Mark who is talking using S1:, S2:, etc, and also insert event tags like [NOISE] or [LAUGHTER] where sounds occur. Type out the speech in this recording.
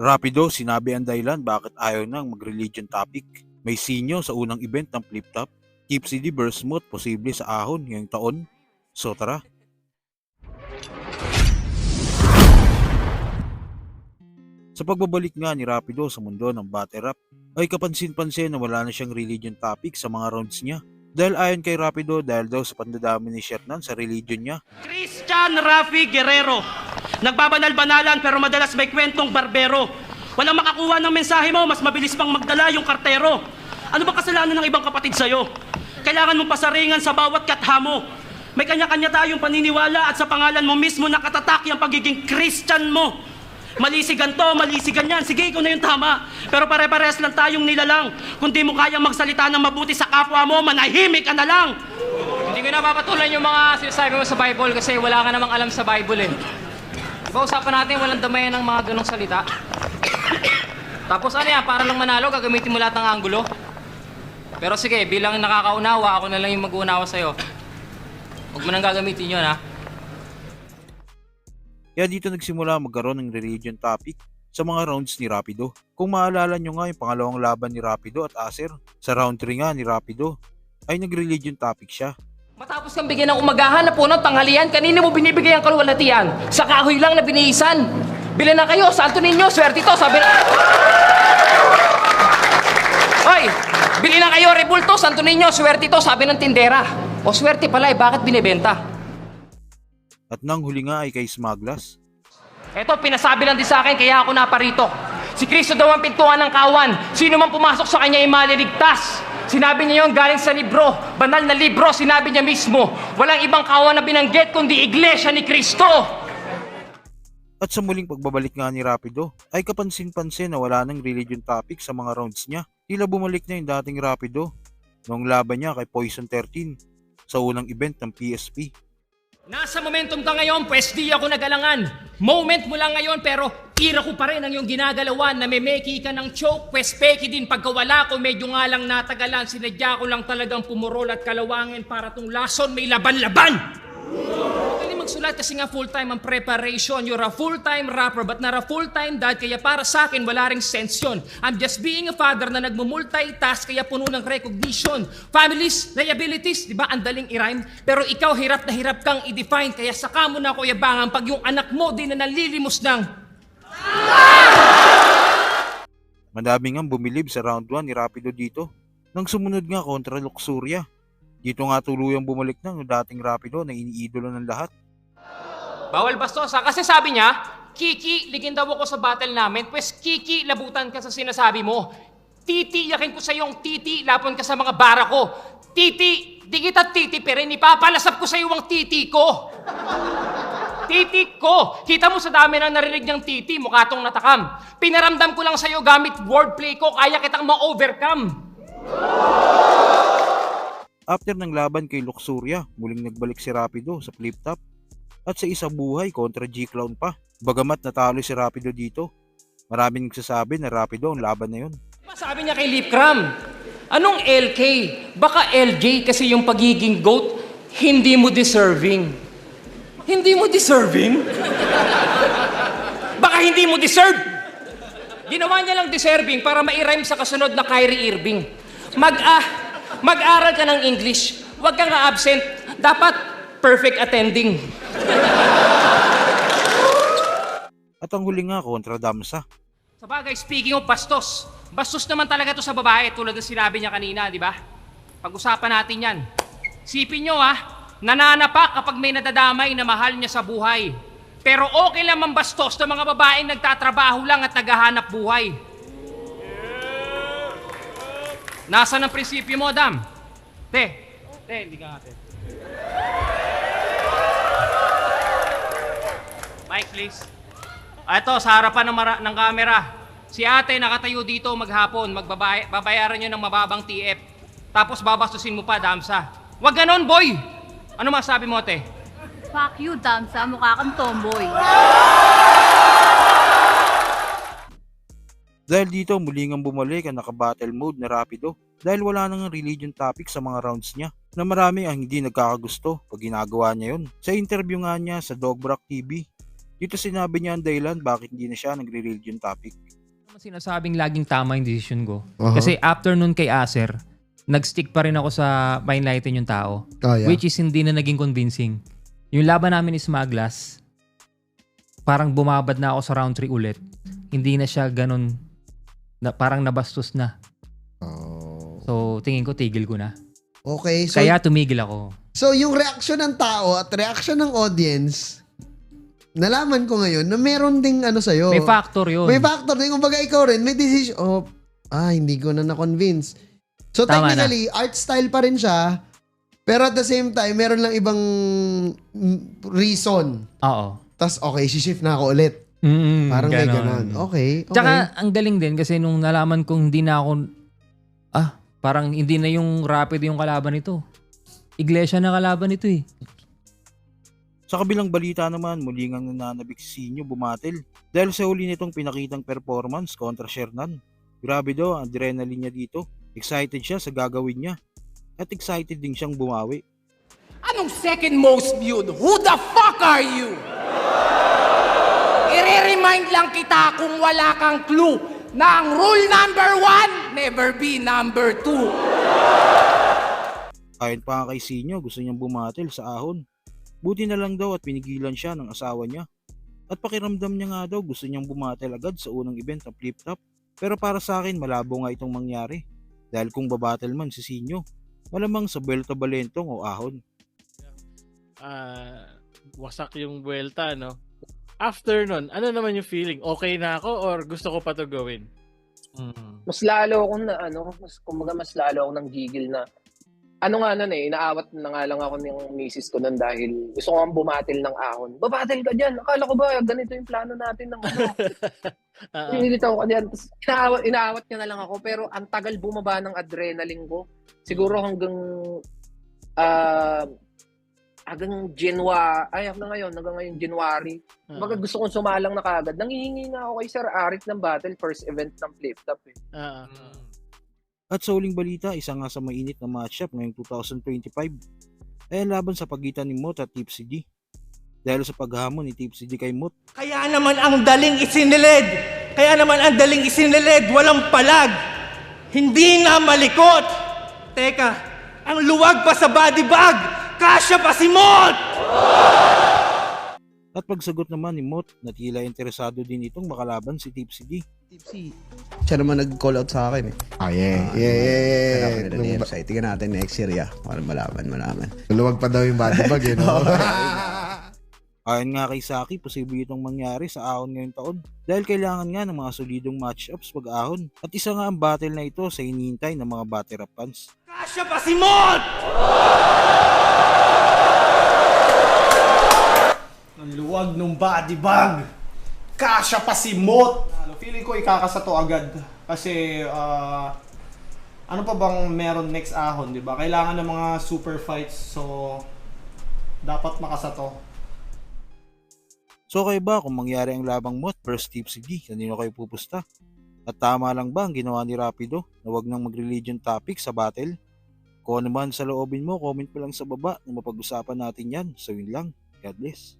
S1: Rapido, sinabi ang dahilan bakit ayaw nang mag-religion topic. May sinyo sa unang event ng Flip Top. Keep CD Smooth posible sa ahon ngayong taon. So tara. Sa pagbabalik nga ni Rapido sa mundo ng battle rap, ay kapansin-pansin na wala na siyang religion topic sa mga rounds niya. Dahil ayon kay Rapido dahil daw sa pandadami ni Shernan sa religion niya
S2: Christian Rafi Guerrero. Nagbabanal-banalan pero madalas may kwentong barbero. Walang makakuha ng mensahe mo, mas mabilis pang magdala yung kartero. Ano ba kasalanan ng ibang kapatid sa'yo? Kailangan mong pasaringan sa bawat katha mo. May kanya-kanya tayong paniniwala at sa pangalan mo mismo nakatatak yung pagiging Christian mo. Malisigan to, malisigan yan. Sige, ikaw na yung tama. Pero pare-pares lang tayong nilalang. Kung di mo kayang magsalita ng mabuti sa kapwa mo, manahimik ka na lang.
S3: Hindi ko napapatulan yung mga sinasabi mo sa Bible kasi wala ka namang alam sa Bible eh. Diba usapan natin walang damayan ng mga ganong salita? Tapos ano yan, para lang manalo, gagamitin mo lahat ng anggulo? Pero sige, bilang nakakaunawa, ako na lang yung mag-uunawa sa'yo. Huwag mo nang gagamitin yun ha.
S1: Kaya dito nagsimula magkaroon ng religion topic sa mga rounds ni Rapido. Kung maalala nyo nga yung pangalawang laban ni Rapido at Acer, sa round 3 nga ni Rapido, ay nag-religion topic siya.
S3: Matapos kang bigyan ng umagahan na puno tanghalian, kanina mo binibigay ang kalwalatian? Sa kahoy lang na binihisan. Bilan na kayo, salto ninyo, swerte to, sabi na... Hoy, bili na kayo, rebulto, santo ninyo, swerte to, sabi ng tindera. O swerte pala eh, bakit binibenta?
S1: At nang huli nga ay kay Smaglas,
S3: Eto, pinasabi lang din sa akin, kaya ako naparito. Si Kristo daw ang pintuan ng kawan. Sino man pumasok sa kanya ay maliligtas. Sinabi niya yon galing sa libro. Banal na libro, sinabi niya mismo. Walang ibang kawan na binanggit kundi iglesia ni Kristo.
S1: At sa muling pagbabalik nga ni Rapido, ay kapansin-pansin na wala ng religion topic sa mga rounds niya. Tila bumalik na yung dating Rapido noong laban niya kay Poison 13 sa unang event ng PSP.
S3: Nasa momentum ka ngayon, pwes di ako nagalangan. Moment mo lang ngayon, pero tira ko pa rin ang iyong ginagalawan na may meki ka ng choke, pwes peki din pagkawala ko, medyo nga lang natagalan, sinadya ko lang talagang pumurol at kalawangin para tong lason may laban-laban. Pwede magsulat kasi nga full-time ang preparation. You're a full-time rapper but not a full-time dad kaya para sa akin wala ring sense yun. I'm just being a father na nagmumultitask kaya puno ng recognition. Families, liabilities, di ba ang daling i-rhyme? Pero ikaw hirap na hirap kang i-define kaya saka mo na ko yabangan pag yung anak mo din na nalilimos ng
S1: Madami nga bumilib sa round 1 ni Rapido dito. Nang sumunod nga kontra Luxuria. Dito nga tuluyang bumalik yung dating Rapido na iniidolo ng lahat.
S3: Bawal bastos ha? Kasi sabi niya, Kiki, ligin daw ako sa battle namin. Pwes Kiki, labutan ka sa sinasabi mo. Titi, yakin ko sa iyong titi, lapon ka sa mga bara ko. Titi, di kita titi, pero ipapalasap ko sa iyo ang titi ko. Titi ko! Kita mo sa dami na narinig niyang titi, mukha tong natakam. Pinaramdam ko lang sa iyo gamit wordplay ko, kaya kitang ma-overcome.
S1: After ng laban kay Luxuria, muling nagbalik si Rapido sa flip top at sa isa buhay kontra G-Clown pa. Bagamat natalo si Rapido dito, maraming nagsasabi na Rapido ang laban na yun.
S3: Diba sabi niya kay Lipcram, anong LK? Baka LJ kasi yung pagiging goat, hindi mo deserving. Hindi mo deserving? Baka hindi mo deserve. Ginawa niya lang deserving para ma-rhyme sa kasunod na Kyrie Irving. Mag ah, mag-aral ka ng English. Huwag kang absent. Dapat perfect attending.
S1: At ang huli nga kontra Damsa.
S3: Sa bagay, speaking of bastos, bastos naman talaga to sa babae tulad ng sinabi niya kanina, di ba? Pag-usapan natin yan. Sipin nyo ha, nananapak kapag may nadadamay na mahal niya sa buhay. Pero okay lang bastos ng mga babaeng nagtatrabaho lang at naghahanap buhay. Nasaan ang prinsipyo mo, Adam? Te, te, hindi ka nga, te. Mike, please. Ah, Ito, sa harapan ng, mara- ng camera. Si ate nakatayo dito maghapon, magbabay- babayaran nyo ng mababang TF. Tapos babastusin mo pa, Damsa. Huwag ganon, boy! Ano masabi mo, ate?
S4: Fuck you, Damsa. Mukha kang tomboy.
S1: Dahil dito muling ang bumalik ang naka-battle mode na Rapido dahil wala nang religion topic sa mga rounds niya na marami ang hindi nagkakagusto pag ginagawa niya yun. Sa interview nga niya sa Dogbrock TV, Dito sinabi niya ang dahilan bakit hindi na siya nagre-religion topic.
S3: naman sinasabing laging tama yung decision ko.
S5: Aha.
S3: Kasi after nun kay Acer, nag-stick pa rin ako sa pinelighten yung tao.
S5: Oh, yeah.
S3: Which is hindi na naging convincing. Yung laban namin is Maglas, parang bumabad na ako sa round 3 ulit. Hindi na siya ganun, na, parang nabastos na.
S5: Oh.
S3: So, tingin ko, tigil ko na.
S5: Okay, so,
S3: Kaya tumigil ako.
S5: so yung reaction ng tao at reaction ng audience, nalaman ko ngayon na meron ding ano sa'yo.
S3: May factor yun.
S5: May factor din. Kumbaga ikaw rin, may decision. Oh, ah, hindi ko na na-convince. So
S3: Tama
S5: technically, art style pa rin siya. Pero at the same time, meron lang ibang reason.
S3: Oo.
S5: Tapos okay, shift na ako ulit.
S3: Mm,
S5: Parang may
S3: ganon.
S5: ganon. Okay, okay.
S3: Tsaka, ang galing din kasi nung nalaman kong hindi na ako, ah, parang hindi na yung rapid yung kalaban nito. Iglesia na kalaban nito eh.
S1: Sa kabilang balita naman, muli ngang nananabik si Sinyo bumatil dahil sa huli nitong pinakitang performance kontra Shernan. Grabe daw ang adrenaline niya dito. Excited siya sa gagawin niya. At excited din siyang bumawi.
S6: Anong second most viewed? Who the fuck are you? I-remind lang kita kung wala kang clue na ang rule number one, never be number two.
S1: Ayon pa nga kay Sinyo, gusto niyang bumatil sa ahon. Buti na lang daw at pinigilan siya ng asawa niya. At pakiramdam niya nga daw gusto niyang bumatil agad sa unang event ng flip top. Pero para sa akin malabo nga itong mangyari. Dahil kung babattle man si Sinyo, malamang sa Belta Balentong o ahon.
S7: ah, wasak yung buwelta, no? After nun, ano naman yung feeling? Okay na ako or gusto ko pa to gawin?
S8: mas lalo akong na ano, mas kumbaga mas lalo ako ng gigil na ano nga nun eh, inaawat na nga lang ako ng misis ko nun dahil gusto ko nga bumatil ng ahon. Babatil ka dyan. Akala ko ba ganito yung plano natin ng [LAUGHS] ano.
S7: Ah.
S8: Pinilitaw ko dyan. Tapos inaawat, inaawat niya na lang ako pero ang tagal bumaba ng adrenaline ko. Siguro hanggang ah hanggang January, ay hanggang ngayon, hanggang ngayon January.
S7: ah,
S8: Baga gusto kong sumalang na kagad. Nangihingi na ako kay Sir Arik ng battle first event ng flip top eh.
S7: ah, ah.
S1: At sa huling balita, isa nga sa mainit na matchup ngayong 2025 ay ang laban sa pagitan ni Mot at Tipsy D. Dahil sa paghamon ni Tipsy D kay Mot,
S6: Kaya naman ang daling isinilid. Kaya naman ang daling isinilid. Walang palag. Hindi na malikot. Teka, ang luwag pa sa body bag. Kasya pa si Mot!
S1: at pagsagot naman ni Mot na tila interesado din itong makalaban si Tipsy D.
S9: Tipsy. Siya naman nag-call out sa akin eh.
S5: Ah, yeah, yeah, yeah, yeah.
S9: Kailangan nila
S5: Nung
S9: ni
S5: ba-
S9: Elsay. Tingnan natin next year ya. Para malaman, malaman.
S5: Luwag pa daw yung body bag, eh, no? [LAUGHS]
S1: Ayon nga kay Saki, posible itong mangyari sa ahon ngayong taon dahil kailangan nga ng mga solidong matchups pag-ahon. At isa nga ang battle na ito sa hinihintay ng mga battle rap fans.
S6: Kasya pa si Mot!
S10: Ang luwag ng body bag. Kasya pa si Mot. Ano, feeling ko ikakasato agad. Kasi, ah, ano pa bang meron next ahon, di ba? Kailangan ng mga super fights. So, dapat makasato.
S1: So kayo ba kung mangyari ang labang Mot versus Tipsy D, kanino kayo pupusta? At tama lang ba ang ginawa ni Rapido na wag nang mag-religion topic sa battle? Kung ano man sa loobin mo, comment mo lang sa baba na mapag-usapan natin yan. So yun lang. God bless.